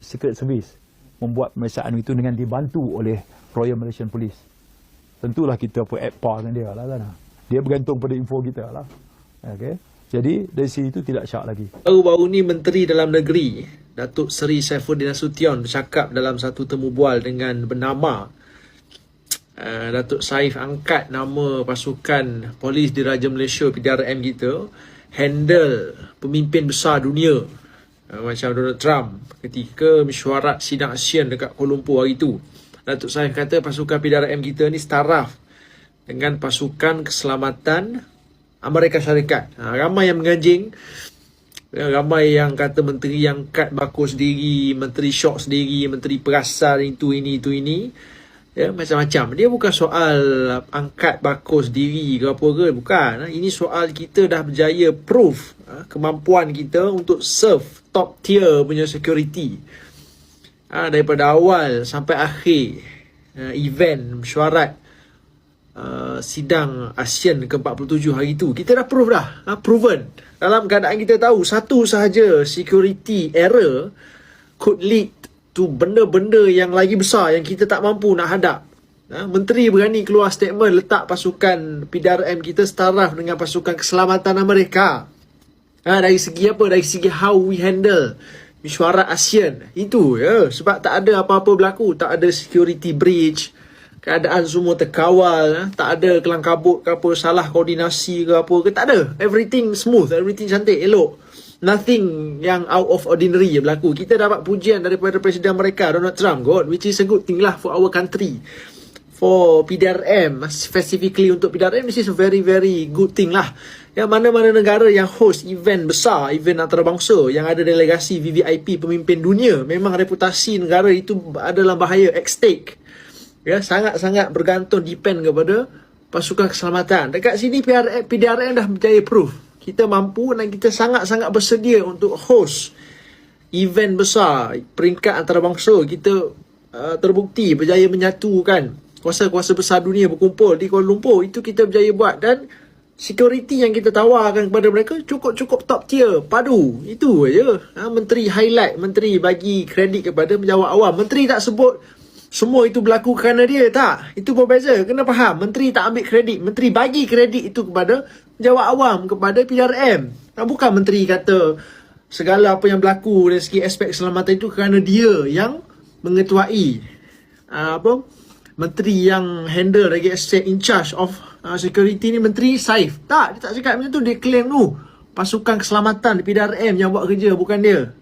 Secret Service membuat pemeriksaan itu dengan dibantu oleh Royal Malaysian Police. Tentulah kita pun at par dengan dia lah kan. Dia bergantung pada info kita lah. Okay. Jadi dari sini itu tidak syak lagi. Baru-baru ni Menteri Dalam Negeri Datuk Seri Saifuddin Nasution bercakap dalam satu temu bual dengan bernama uh, Datuk Saif angkat nama pasukan polis diraja Malaysia PDRM kita handle pemimpin besar dunia uh, macam Donald Trump ketika mesyuarat sidang ASEAN dekat Kuala Lumpur hari tu. Datuk Saif kata pasukan PDRM kita ni setaraf dengan pasukan keselamatan Amerika Syarikat. Ha, ramai yang menganjing. Ya, ramai yang kata menteri yang kat bakus sendiri, menteri syok sendiri, menteri perasan itu ini itu ini. Ya, macam-macam. Dia bukan soal angkat bakus diri ke apa ke, bukan. Ha, ini soal kita dah berjaya proof ha, kemampuan kita untuk serve top tier punya security. Ha, daripada awal sampai akhir event mesyuarat sidang ASEAN ke-47 hari tu kita dah prove dah proven dalam keadaan kita tahu satu sahaja security error could lead to benda-benda yang lagi besar yang kita tak mampu nak hadap. Ha, menteri berani keluar statement letak pasukan PDRM kita setaraf dengan pasukan keselamatan Amerika. Ha, dari segi apa? Dari segi how we handle mesyuarat ASEAN. Itu ya. Sebab tak ada apa-apa berlaku. Tak ada security breach keadaan semua terkawal eh? tak ada kelang kabut ke apa salah koordinasi ke apa ke tak ada. Everything smooth everything cantik elok. Nothing yang out of ordinary berlaku. Kita dapat pujian daripada presiden mereka Donald Trump God which is a good thing lah for our country. For PDRM specifically untuk PDRM this is a very very good thing lah. Yang mana-mana negara yang host event besar event antarabangsa yang ada delegasi VVIP pemimpin dunia memang reputasi negara itu adalah bahaya at stake ya sangat-sangat bergantung depend kepada pasukan keselamatan. Dekat sini PDRM, PDRM dah berjaya proof. Kita mampu dan kita sangat-sangat bersedia untuk host event besar peringkat antarabangsa. Kita uh, terbukti berjaya menyatukan kuasa-kuasa besar dunia berkumpul di Kuala Lumpur. Itu kita berjaya buat dan security yang kita tawarkan kepada mereka cukup-cukup top tier. Padu. Itu aja ha, menteri highlight menteri bagi kredit kepada penjawat awam. Menteri tak sebut semua itu berlaku kerana dia tak? Itu berbeza kena faham. Menteri tak ambil kredit. Menteri bagi kredit itu kepada penjawat awam kepada PRM ha, bukan menteri kata segala apa yang berlaku dari segi aspek keselamatan itu kerana dia yang mengetuai uh, apa menteri yang handle lagi aspek in charge of uh, security ni menteri Saif tak dia tak cakap macam tu. Dia claim tu pasukan keselamatan PDRM yang buat kerja. Bukan dia